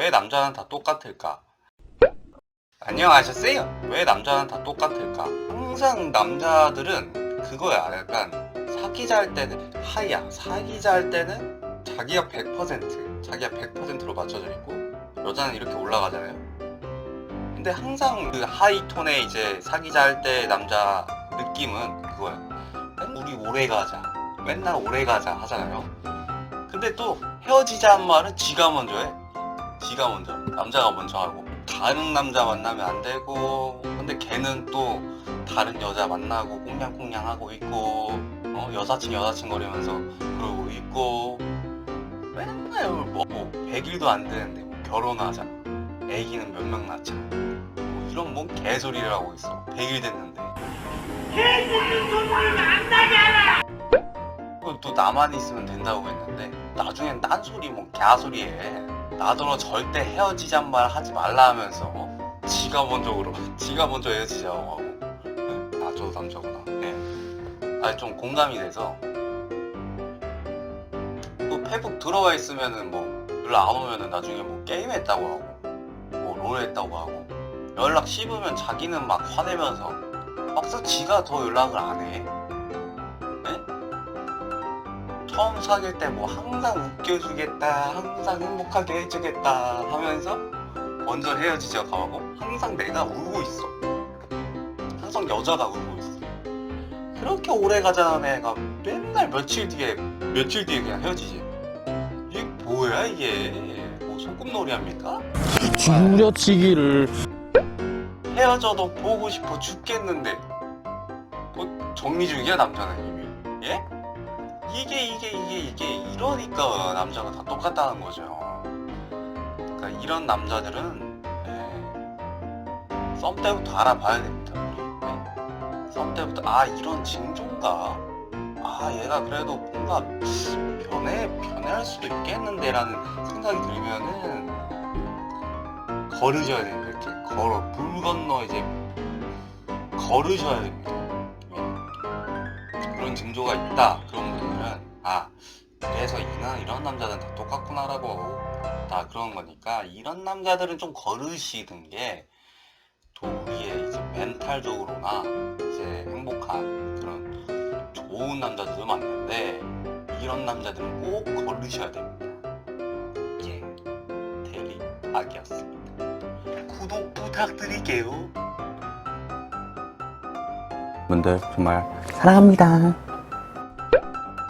왜 남자는 다 똑같을까? 안녕하셨어요? 왜 남자는 다 똑같을까? 항상 남자들은 그거야. 약간 사귀자 할 때는 하이야. 사귀자 할 때는 자기가 100% 자기가 100%로 맞춰져 있고 여자는 이렇게 올라가잖아요. 근데 항상 그 하이 톤의 이제 사귀자 할 때 남자 느낌은 그거야. 맨 우리 오래 가자. 맨날 오래 가자 하잖아요. 근데 또 헤어지자 한 말은 지가 먼저 해. 지가 먼저. 남자가 먼저 하고. 다른 남자 만나면 안 되고. 근데 걔는 또 다른 여자 만나고 꽁냥꽁냥 하고 있고. 어, 여사친 여사친 거리면서 그러고 있고. 맨날 뭐, 뭐 100일도 안 되는데 뭐 결혼하자. 애기는 몇 명 낳자. 뭐 이런 뭔 개소리를 하고 있어. 100일 됐는데. 그건 또 나만 있으면 된다고 했는데 나중엔 딴소리 뭐 개소리해 나더러 절대 헤어지잔 말 하지 말라 하면서 어? 지가 먼저 그러 지가 먼저 헤어지자고 하고. 네, 아 저도 남자구나. 네. 아니 좀 공감이 돼서. 뭐 페북 들어와 있으면은 뭐 연락 안 오면은 나중에 뭐 게임 했다고 하고 뭐 롤 했다고 하고. 연락 씹으면 자기는 막 화내면서. 막상 지가 더 연락을 안해 처음 사귈 때 뭐 항상 웃겨주겠다, 항상 행복하게 해주겠다 하면서 먼저 헤어지자고 하고 항상 내가 울고 있어. 항상 여자가 울고 있어. 그렇게 오래 가자는 애가 맨날 며칠 뒤에 며칠 뒤에 그냥 헤어지지. 이게 뭐야 이게? 뭐 소꿉놀이 합니까? 줄여치기를 헤어져도 보고 싶어 죽겠는데 뭐 정리 중이야 남자는 이미 예? 이게 이게 이게 이게 이러니까 남자가 다 똑같다는 거죠. 그러니까 이런 남자들은 예, 썸 때부터 알아봐야 됩니다 예? 썸 때부터 아 이런 징조인가? 아 얘가 그래도 뭔가 변해 변해할 수도 있겠는데 라는 생각이 들면은 걸으셔야 됩니다 이렇게. 걸어 물 건너 이제 걸으셔야 됩니다. 예. 그런 징조가 있다. 그런 분들은 아 그래서 이나 이런 남자들은 다 똑같구나라고 다 그런 거니까 이런 남자들은 좀 걸으시는 게또 우리의 이제 멘탈적으로나 이제 행복한 그런 좋은 남자들도 많은데 이런 남자들은 꼭 걸으셔야 됩니다. 예 대리 악이었습니다. 구독 부탁드릴게요 분들 정말 사랑합니다.